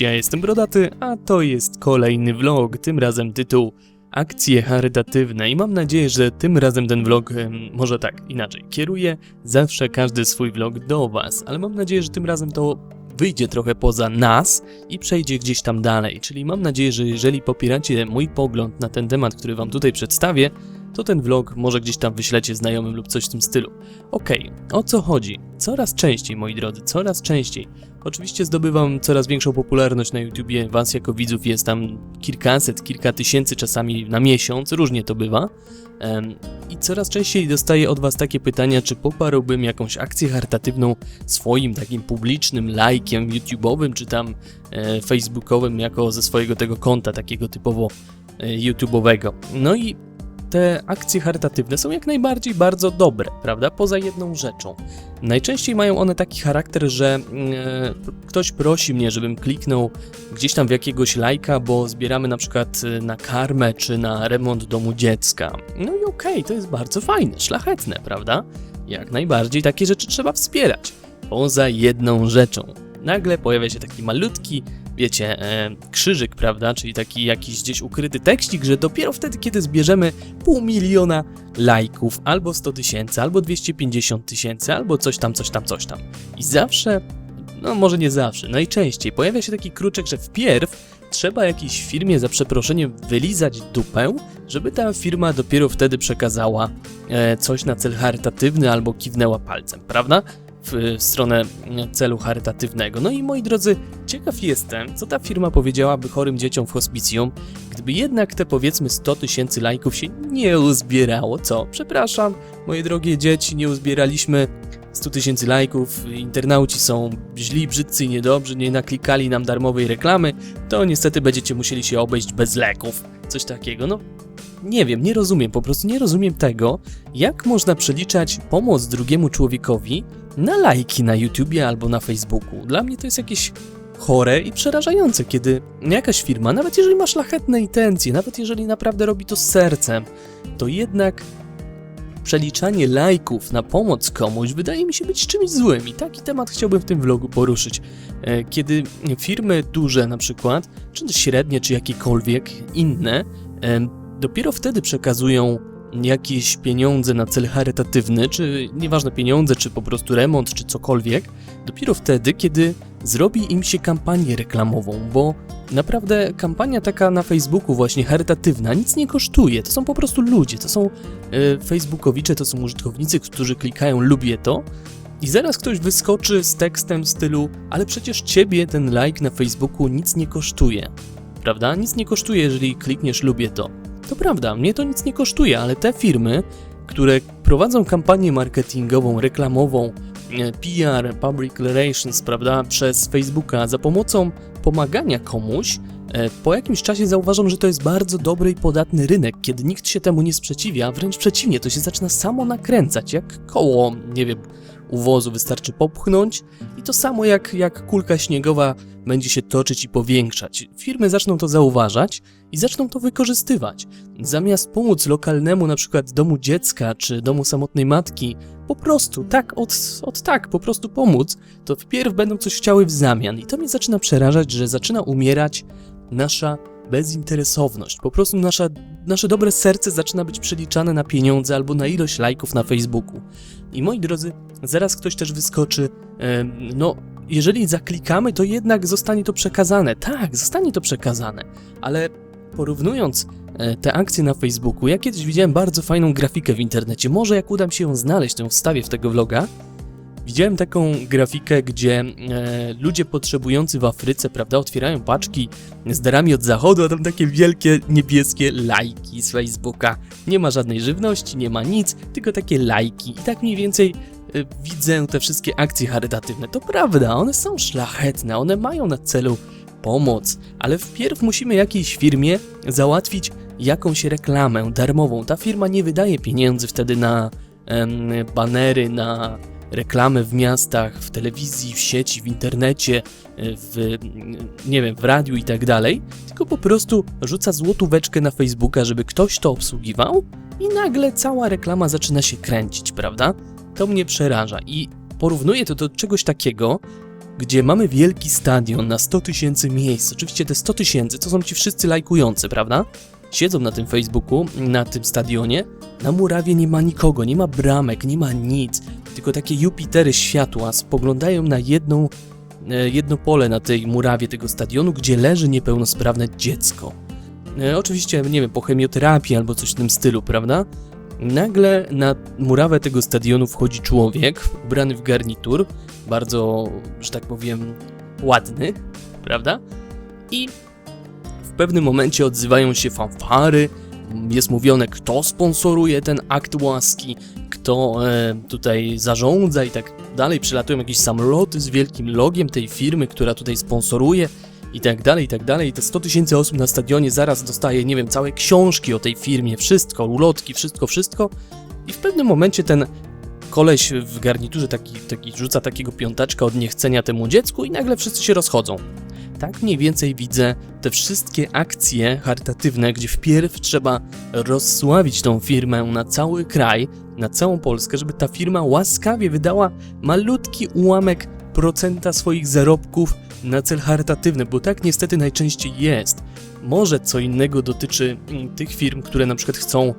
Ja jestem Brodaty, a to jest kolejny vlog, tym razem tytuł Akcje charytatywne i mam nadzieję, że tym razem ten vlog, może tak, inaczej, kieruję zawsze każdy swój vlog do Was, ale mam nadzieję, że tym razem to wyjdzie trochę poza nas i przejdzie gdzieś tam dalej, czyli mam nadzieję, że jeżeli popieracie mój pogląd na ten temat, który Wam tutaj przedstawię, to ten vlog może gdzieś tam wyślecie znajomym lub coś w tym stylu. Okej, o co chodzi? Coraz częściej, moi drodzy, coraz częściej. Oczywiście zdobywam coraz większą popularność na YouTubie, was jako widzów jest tam kilkaset, kilka tysięcy czasami na miesiąc, różnie to bywa. I coraz częściej dostaję od was takie pytania, czy poparłbym jakąś akcję charytatywną swoim takim publicznym lajkiem YouTube'owym, czy tam e, facebookowym, jako ze swojego tego konta takiego typowo e, YouTube'owego. No i te akcje charytatywne są jak najbardziej bardzo dobre, prawda? Poza jedną rzeczą. Najczęściej mają one taki charakter, że mm, e, ktoś prosi mnie, żebym kliknął gdzieś tam w jakiegoś lajka, bo zbieramy na przykład e, na karmę czy na remont domu dziecka. No i okej, to jest bardzo fajne, szlachetne, prawda? Jak najbardziej takie rzeczy trzeba wspierać. Poza jedną rzeczą. Nagle pojawia się taki malutki, wiecie, e, krzyżyk, prawda? Czyli taki jakiś gdzieś ukryty tekstik, że dopiero wtedy, kiedy zbierzemy pół miliona lajków, albo 100 tysięcy, albo 250 tysięcy, albo coś tam, coś tam, coś tam. I zawsze, no może nie zawsze, najczęściej pojawia się taki kruczek, że wpierw trzeba jakiejś firmie za przeproszeniem wylizać dupę, żeby ta firma dopiero wtedy przekazała e, coś na cel charytatywny albo kiwnęła palcem, prawda? W, w stronę celu charytatywnego. No i moi drodzy, ciekaw jestem, co ta firma powiedziałaby chorym dzieciom w hospicjum, gdyby jednak te powiedzmy 100 tysięcy lajków się nie uzbierało. Co? Przepraszam, moje drogie dzieci, nie uzbieraliśmy 100 tysięcy lajków, internauci są źli, brzydcy i niedobrzy, nie naklikali nam darmowej reklamy, to niestety będziecie musieli się obejść bez leków. Coś takiego, no nie wiem, nie rozumiem, po prostu nie rozumiem tego, jak można przeliczać pomoc drugiemu człowiekowi na lajki na YouTubie albo na Facebooku. Dla mnie to jest jakieś chore i przerażające, kiedy jakaś firma, nawet jeżeli ma szlachetne intencje, nawet jeżeli naprawdę robi to z sercem, to jednak przeliczanie lajków na pomoc komuś wydaje mi się być czymś złym i taki temat chciałbym w tym vlogu poruszyć. E, Kiedy firmy duże na przykład, czy średnie, czy jakiekolwiek inne, dopiero wtedy przekazują jakieś pieniądze na cel charytatywny, czy nieważne pieniądze, czy po prostu remont, czy cokolwiek, dopiero wtedy, kiedy zrobi im się kampanię reklamową, bo naprawdę kampania taka na Facebooku właśnie charytatywna nic nie kosztuje. To są po prostu ludzie, to są e, facebookowicze, to są użytkownicy, którzy klikają lubię to i zaraz ktoś wyskoczy z tekstem w stylu ale przecież ciebie ten like na Facebooku nic nie kosztuje. Prawda? Nic nie kosztuje, jeżeli klikniesz lubię to. To prawda, mnie to nic nie kosztuje, ale te firmy, które prowadzą kampanię marketingową, reklamową, e, PR, public relations, prawda, przez Facebooka za pomocą pomagania komuś, e, po jakimś czasie zauważam, że to jest bardzo dobry i podatny rynek, kiedy nikt się temu nie sprzeciwia, wręcz przeciwnie, to się zaczyna samo nakręcać, jak koło, nie wiem, uwozu wystarczy popchnąć i to samo jak, jak kulka śniegowa będzie się toczyć i powiększać. Firmy zaczną to zauważać i zaczną to wykorzystywać. Zamiast pomóc lokalnemu na przykład domu dziecka czy domu samotnej matki, po prostu tak, od, od tak, po prostu pomóc, to wpierw będą coś chciały w zamian. I to mnie zaczyna przerażać, że zaczyna umierać nasza bezinteresowność. Po prostu nasza, nasze dobre serce zaczyna być przeliczane na pieniądze albo na ilość lajków na Facebooku. I moi drodzy, zaraz ktoś też wyskoczy, em, no jeżeli zaklikamy, to jednak zostanie to przekazane. Tak, zostanie to przekazane, ale porównując e, te akcje na Facebooku, ja kiedyś widziałem bardzo fajną grafikę w internecie. Może jak uda mi się ją znaleźć, ją wstawię w tego vloga. Widziałem taką grafikę, gdzie e, ludzie potrzebujący w Afryce, prawda, otwierają paczki z darami od zachodu, a tam takie wielkie niebieskie lajki z Facebooka. Nie ma żadnej żywności, nie ma nic, tylko takie lajki. I tak mniej więcej e, widzę te wszystkie akcje charytatywne. To prawda, one są szlachetne, one mają na celu pomoc, ale wpierw musimy jakiejś firmie załatwić jakąś reklamę darmową. Ta firma nie wydaje pieniędzy wtedy na em, banery, na reklamy w miastach, w telewizji, w sieci, w internecie, w, nie wiem, w radiu i tak dalej, tylko po prostu rzuca złotóweczkę na Facebooka, żeby ktoś to obsługiwał i nagle cała reklama zaczyna się kręcić, prawda? To mnie przeraża i porównuję to do czegoś takiego, gdzie mamy wielki stadion na 100 tysięcy miejsc. Oczywiście te 100 tysięcy to są ci wszyscy lajkujący, prawda? Siedzą na tym Facebooku, na tym stadionie. Na murawie nie ma nikogo, nie ma bramek, nie ma nic. Tylko takie Jupitery światła spoglądają na jedną, e, jedno pole na tej murawie tego stadionu, gdzie leży niepełnosprawne dziecko. E, oczywiście, nie wiem, po chemioterapii albo coś w tym stylu, prawda? Nagle na murawę tego stadionu wchodzi człowiek ubrany w garnitur, bardzo, że tak powiem, ładny, prawda? I w pewnym momencie odzywają się fanfary, jest mówione, kto sponsoruje ten akt łaski, kto e, tutaj zarządza i tak dalej. Przylatują jakieś samoloty z wielkim logiem tej firmy, która tutaj sponsoruje i tak dalej, i tak dalej. I te 100 tysięcy osób na stadionie zaraz dostaje, nie wiem, całe książki o tej firmie, wszystko, ulotki, wszystko, wszystko. I w pewnym momencie ten koleś w garniturze taki, taki rzuca takiego piątaczka od niechcenia temu dziecku i nagle wszyscy się rozchodzą. Tak mniej więcej widzę te wszystkie akcje charytatywne, gdzie wpierw trzeba rozsławić tą firmę na cały kraj, na całą Polskę, żeby ta firma łaskawie wydała malutki ułamek procenta swoich zarobków na cel charytatywny, bo tak niestety najczęściej jest. Może co innego dotyczy mm, tych firm, które na przykład chcą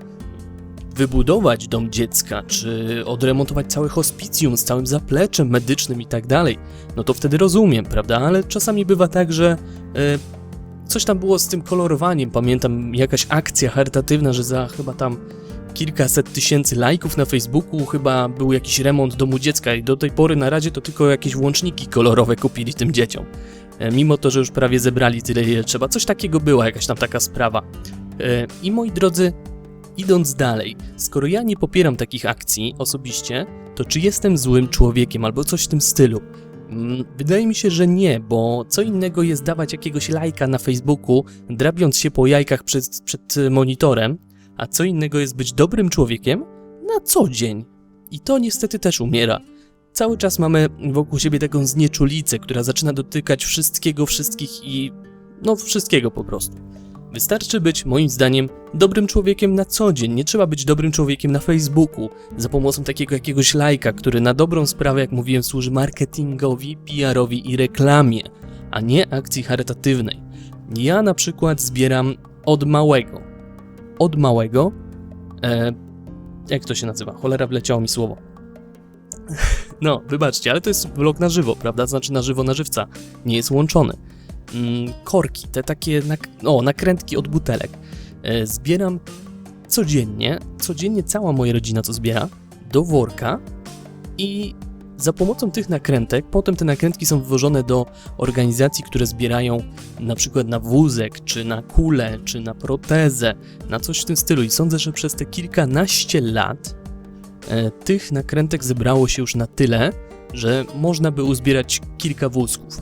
wybudować dom dziecka, czy odremontować całe hospicjum z całym zapleczem medycznym i tak dalej, no to wtedy rozumiem, prawda? Ale czasami bywa tak, że e, coś tam było z tym kolorowaniem. Pamiętam jakaś akcja charytatywna, że za chyba tam kilkaset tysięcy lajków na Facebooku chyba był jakiś remont domu dziecka i do tej pory na razie to tylko jakieś włączniki kolorowe kupili tym dzieciom. E, mimo to, że już prawie zebrali tyle, ile trzeba. Coś takiego była, jakaś tam taka sprawa. E, I moi drodzy, idąc dalej, skoro ja nie popieram takich akcji osobiście, to czy jestem złym człowiekiem albo coś w tym stylu? Mm, Wydaje mi się, że nie, bo co innego jest dawać jakiegoś lajka na Facebooku, drabiąc się po jajkach przed, przed monitorem, a co innego jest być dobrym człowiekiem na co dzień. I to niestety też umiera. Cały czas mamy wokół siebie taką znieczulicę, która zaczyna dotykać wszystkiego, wszystkich i no wszystkiego po prostu. Wystarczy być, moim zdaniem, dobrym człowiekiem na co dzień. Nie trzeba być dobrym człowiekiem na Facebooku za pomocą takiego jakiegoś lajka, który na dobrą sprawę, jak mówiłem, służy marketingowi, PR-owi i reklamie, a nie akcji charytatywnej. Ja na przykład zbieram od małego. Od małego. E, jak to się nazywa? Cholera, wleciało mi słowo. No, wybaczcie, ale to jest vlog na żywo, prawda? Znaczy na żywo na żywca. Nie jest łączony mm, korki, te takie nak o, nakrętki od butelek. E, zbieram codziennie, codziennie cała moja rodzina to zbiera, do worka i za pomocą tych nakrętek, potem te nakrętki są wywożone do organizacji, które zbierają na przykład na wózek, czy na kulę, czy na protezę, na coś w tym stylu. I sądzę, że przez te kilkanaście lat e, tych nakrętek zebrało się już na tyle, że można by uzbierać kilka wózków.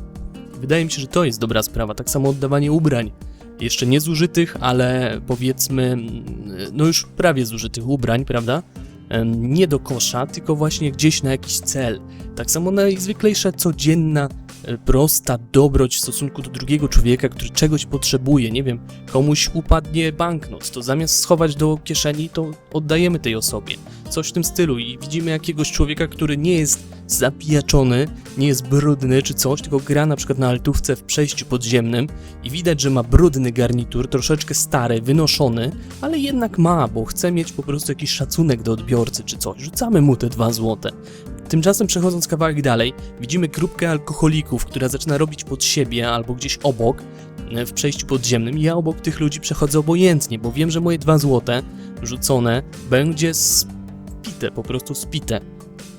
Wydaje mi się, że to jest dobra sprawa. Tak samo oddawanie ubrań. Jeszcze nie zużytych, ale powiedzmy, mm, no już prawie zużytych ubrań, prawda? Nie do kosza, tylko właśnie gdzieś na jakiś cel. Tak samo najzwyklejsza, codzienna, e, prosta dobroć w stosunku do drugiego człowieka, który czegoś potrzebuje. Nie wiem, komuś upadnie banknot, to zamiast schować do kieszeni, to oddajemy tej osobie. Coś w tym stylu i widzimy jakiegoś człowieka, który nie jest zapijaczony, nie jest brudny czy coś, tylko gra na przykład na altówce w przejściu podziemnym i widać, że ma brudny garnitur, troszeczkę stary, wynoszony, ale jednak ma, bo chce mieć po prostu jakiś szacunek do odbiorcy czy coś. Rzucamy mu te dwa złote. Tymczasem przechodząc kawałek dalej, widzimy grupkę alkoholików, która zaczyna robić pod siebie albo gdzieś obok, e, w przejściu podziemnym. Ja obok tych ludzi przechodzę obojętnie, bo wiem, że moje dwa złote rzucone będzie spite, po prostu spite.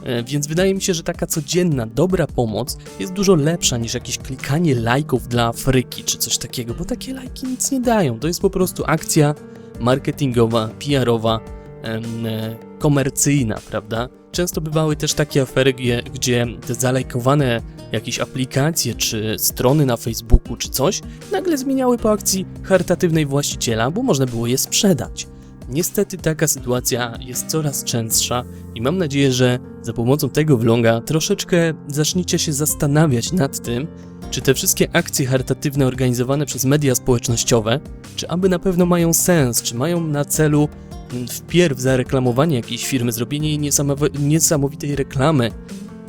E, Więc wydaje mi się, że taka codzienna, dobra pomoc jest dużo lepsza niż jakieś klikanie lajków dla Afryki czy coś takiego, bo takie lajki nic nie dają. To jest po prostu akcja marketingowa, PR-owa, em, e, komercyjna, prawda? Często bywały też takie afery, gdzie, gdzie te zalajkowane jakieś aplikacje czy strony na Facebooku czy coś nagle zmieniały po akcji charytatywnej właściciela, bo można było je sprzedać. Niestety taka sytuacja jest coraz częstsza i mam nadzieję, że za pomocą tego vloga troszeczkę zaczniecie się zastanawiać nad tym, czy te wszystkie akcje charytatywne organizowane przez media społecznościowe, czy aby na pewno mają sens, czy mają na celu wpierw zareklamowanie jakiejś firmy, zrobienie jej niesamowi- niesamowitej reklamy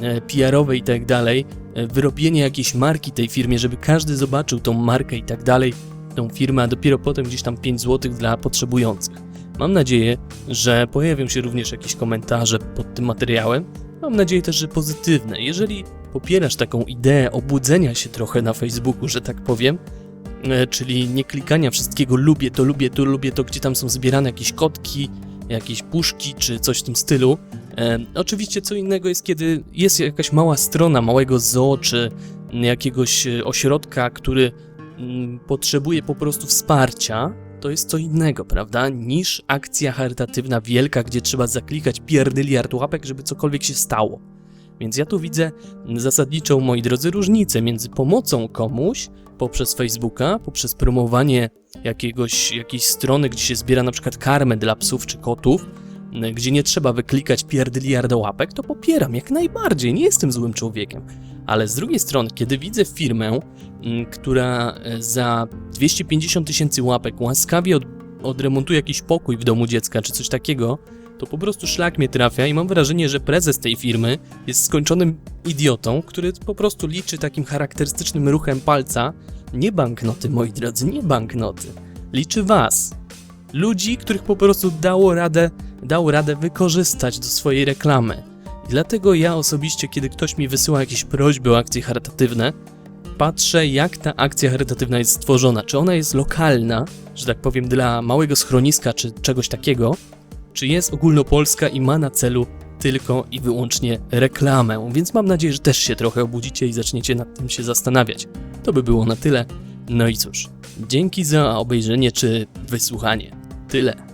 e, PR-owej i tak dalej, e, wyrobienie jakiejś marki tej firmie, żeby każdy zobaczył tą markę i tak dalej, tą firmę, a dopiero potem gdzieś tam 5 zł dla potrzebujących. Mam nadzieję, że pojawią się również jakieś komentarze pod tym materiałem. Mam nadzieję też, że pozytywne. Jeżeli popierasz taką ideę obudzenia się trochę na Facebooku, że tak powiem, czyli nie klikania wszystkiego lubię to, lubię to, lubię to, gdzie tam są zbierane jakieś kotki, jakieś puszki czy coś w tym stylu. E, oczywiście co innego jest, kiedy jest jakaś mała strona małego zoo czy jakiegoś e, ośrodka, który mm, potrzebuje po prostu wsparcia, to jest co innego, prawda? Niż akcja charytatywna wielka, gdzie trzeba zaklikać pierdyliard łapek, żeby cokolwiek się stało. Więc ja tu widzę zasadniczą, moi drodzy, różnicę między pomocą komuś poprzez Facebooka, poprzez promowanie jakiegoś, jakiejś strony, gdzie się zbiera na przykład karmę dla psów czy kotów, gdzie nie trzeba wyklikać pierdyliarda łapek, to popieram jak najbardziej, nie jestem złym człowiekiem. Ale z drugiej strony, kiedy widzę firmę, m, która e, za 250 tysięcy łapek łaskawie od, odremontuje jakiś pokój w domu dziecka czy coś takiego, to po prostu szlak mnie trafia i mam wrażenie, że prezes tej firmy jest skończonym idiotą, który po prostu liczy takim charakterystycznym ruchem palca nie banknoty, moi drodzy, nie banknoty. Liczy was. Ludzi, których po prostu dało radę, dało radę wykorzystać do swojej reklamy. I dlatego ja osobiście, kiedy ktoś mi wysyła jakieś prośby o akcje charytatywne, patrzę, jak ta akcja charytatywna jest stworzona. Czy ona jest lokalna, że tak powiem, dla małego schroniska czy czegoś takiego, czy jest ogólnopolska i ma na celu tylko i wyłącznie reklamę. Więc mam nadzieję, że też się trochę obudzicie i zaczniecie nad tym się zastanawiać. To by było na tyle. No i cóż, dzięki za obejrzenie czy wysłuchanie. Tyle.